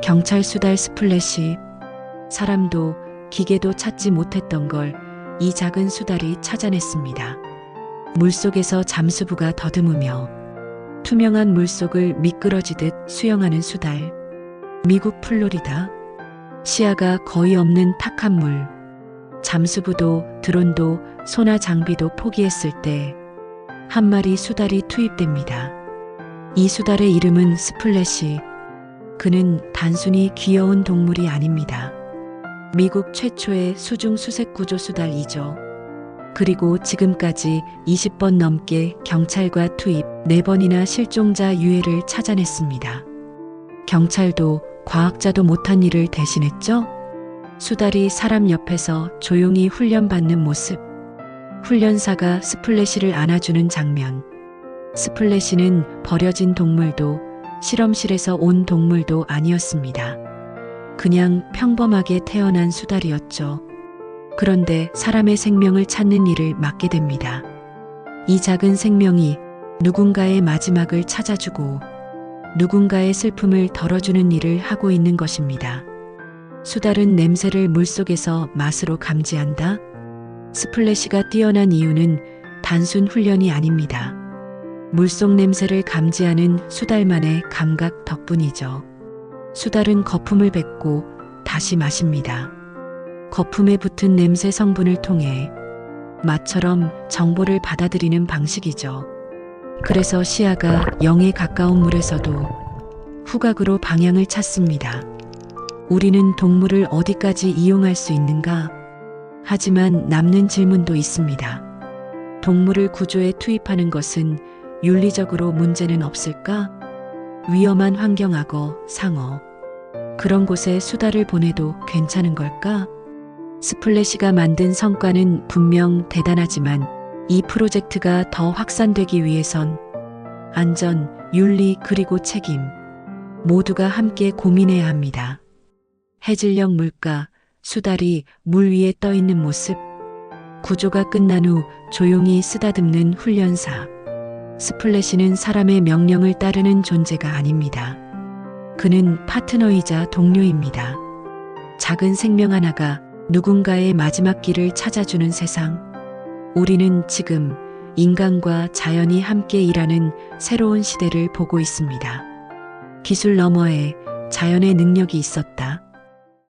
경찰 수달 스플래시. 사람도 기계도 찾지 못했던 걸 이 작은 수달이 찾아냈습니다. 물속에서 잠수부가 더듬으며 투명한 물속을 미끄러지듯 수영하는 수달. 미국 플로리다. 시야가 거의 없는 탁한 물. 잠수부도 드론도 소나 장비도 포기했을 때 한 마리 수달이 투입됩니다. 이 수달의 이름은 스플래시. 그는 단순히 귀여운 동물이 아닙니다. 미국 최초의 수중 수색 구조 수달이죠. 그리고 지금까지 20번 넘게 경찰과 투입 4번이나 실종자 유해를 찾아냈습니다. 경찰도 과학자도 못한 일을 대신했죠? 수달이 사람 옆에서 조용히 훈련받는 모습. 훈련사가 스플래시를 안아주는 장면. 스플래시는 버려진 동물도 실험실에서 온 동물도 아니었습니다. 그냥 평범하게 태어난 수달이었죠. 그런데 사람의 생명을 찾는 일을 맡게 됩니다. 이 작은 생명이 누군가의 마지막을 찾아주고 누군가의 슬픔을 덜어주는 일을 하고 있는 것입니다. 수달은 냄새를 물속에서 맛으로 감지한다. 스플래시가 뛰어난 이유는 단순 훈련이 아닙니다. 물속 냄새를 감지하는 수달만의 감각 덕분이죠. 수달은 거품을 뱉고 다시 마십니다. 거품에 붙은 냄새 성분을 통해 맛처럼 정보를 받아들이는 방식이죠. 그래서 시야가 0에 가까운 물에서도 후각으로 방향을 찾습니다. 우리는 동물을 어디까지 이용할 수 있는가? 하지만 남는 질문도 있습니다. 동물을 구조에 투입하는 것은 윤리적으로 문제는 없을까? 위험한 환경하고 상어. 그런 곳에 수다를 보내도 괜찮은 걸까? 스플래시가 만든 성과는 분명 대단하지만 이 프로젝트가 더 확산되기 위해선 안전, 윤리 그리고 책임 모두가 함께 고민해야 합니다. 해질녘 물가, 수달이 물 위에 떠 있는 모습, 구조가 끝난 후 조용히 쓰다듬는 훈련사. 스플래시는 사람의 명령을 따르는 존재가 아닙니다. 그는 파트너이자 동료입니다. 작은 생명 하나가 누군가의 마지막 길을 찾아주는 세상. 우리는 지금 인간과 자연이 함께 일하는 새로운 시대를 보고 있습니다. 기술 너머에 자연의 능력이 있었다.